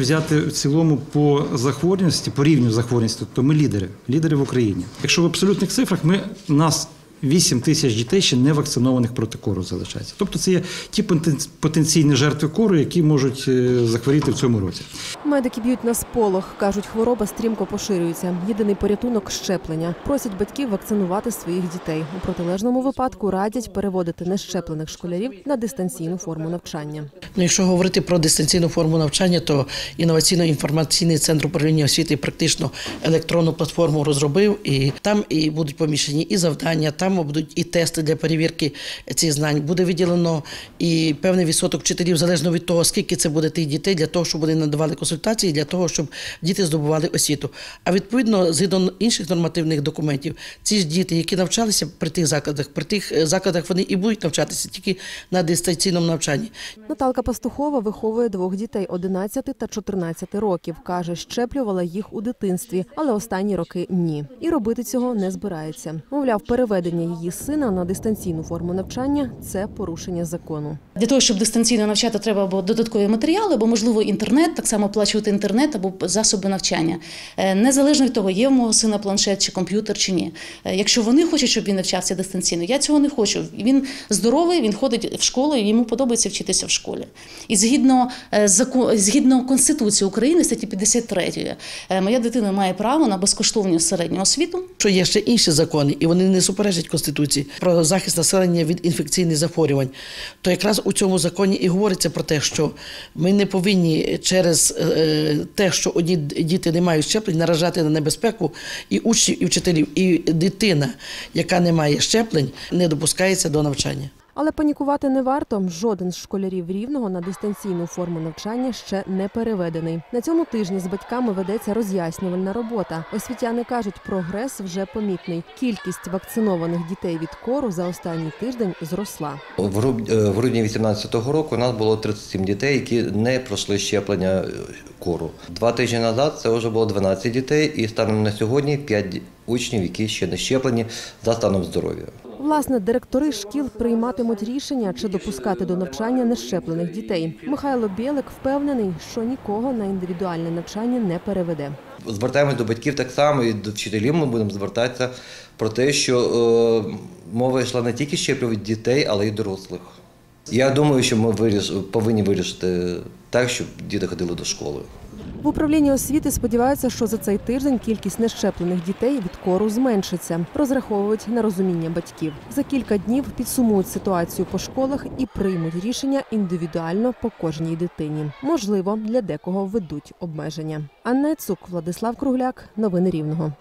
Взяти в цілому по захворюваності, по рівню захворюваності, то ми лідери, лідери в Україні. Якщо в абсолютних цифрах, ми нас 8 тисяч дітей ще не вакцинованих проти кору залишається. Тобто це є ті потен- потенційні жертви кору, які можуть е, захворіти в цьому році. Медики б'ють на сполох. кажуть, хвороба стрімко поширюється. Єдиний порятунок щеплення. Просять батьків вакцинувати своїх дітей. У протилежному випадку радять переводити нещеплених школярів на дистанційну форму навчання. Ну, якщо говорити про дистанційну форму навчання, то інноваційно-інформаційний центр управління освіти практично електронну платформу розробив, і там і будуть поміщені і завдання, там будуть і тести для перевірки цих знань. Буде виділено і певний відсоток вчителів, залежно від того, скільки це буде тих дітей, для того, щоб вони надавали консультації, для того, щоб діти здобували освіту. А відповідно, згідно інших нормативних документів, ці ж діти, які навчалися при тих закладах, при тих е, закладах вони і будуть навчатися тільки на дистанційному навчанні. Наталка Пастухова виховує двох дітей 11 та 14 років. Каже, щеплювала їх у дитинстві, але останні роки ні. І робити цього не збирається. Мовляв, переведення її сина на дистанційну форму навчання це порушення закону. Для того, щоб дистанційно навчати, треба або додаткові матеріали, або можливо інтернет, так само оплачувати інтернет або засоби навчання. Е, Незалежно від того, є в мого сина планшет чи комп'ютер чи ні. Е, Якщо вони хочуть, щоб він навчався дистанційно, я цього не хочу. Він здоровий, він ходить в школу, і йому подобається вчитися в школі. І згідно е, згідно Конституції України, статті 53, е, моя дитина має право на безкоштовну середню освіту. Що є ще інші закони, і вони не суперечать Конституції про захист населення від інфекційних захворювань, то якраз у цьому законі і говориться про те, що ми не повинні через е, те, що одні діти не мають щеплень, наражати на небезпеку і учнів, і вчителів, і дитина, яка не має щеплень, не допускається до навчання. Але панікувати не варто. Жоден з школярів рівного на дистанційну форму навчання ще не переведений. На цьому тижні з батьками ведеться роз'яснювальна робота. Освітяни кажуть, прогрес вже помітний. Кількість вакцинованих дітей від кору за останній тиждень зросла. В е, грудні 2018 року у нас було 37 дітей, які не пройшли щеплення е, кору. Два тижні назад це вже було 12 дітей, і станом на сьогодні 5 учнів, які ще не щеплені за станом здоров'я. Власне, директори шкіл прийматимуть рішення, чи допускати до навчання нещеплених дітей. Михайло Білик впевнений, що нікого на індивідуальне навчання не переведе. Звертаємось до батьків так само і до вчителів ми будемо звертатися про те, що е, мова йшла не тільки щеплювати дітей, але й дорослих. Я думаю, що ми виріш, повинні вирішити так, щоб діти ходили до школи. В управлінні освіти сподіваються, що за цей тиждень кількість нещеплених дітей від кору зменшиться. Розраховують на розуміння батьків. За кілька днів підсумують ситуацію по школах і приймуть рішення індивідуально по кожній дитині. Можливо, для декого введуть обмеження. Анна Цук, Владислав Кругляк, новини Рівного.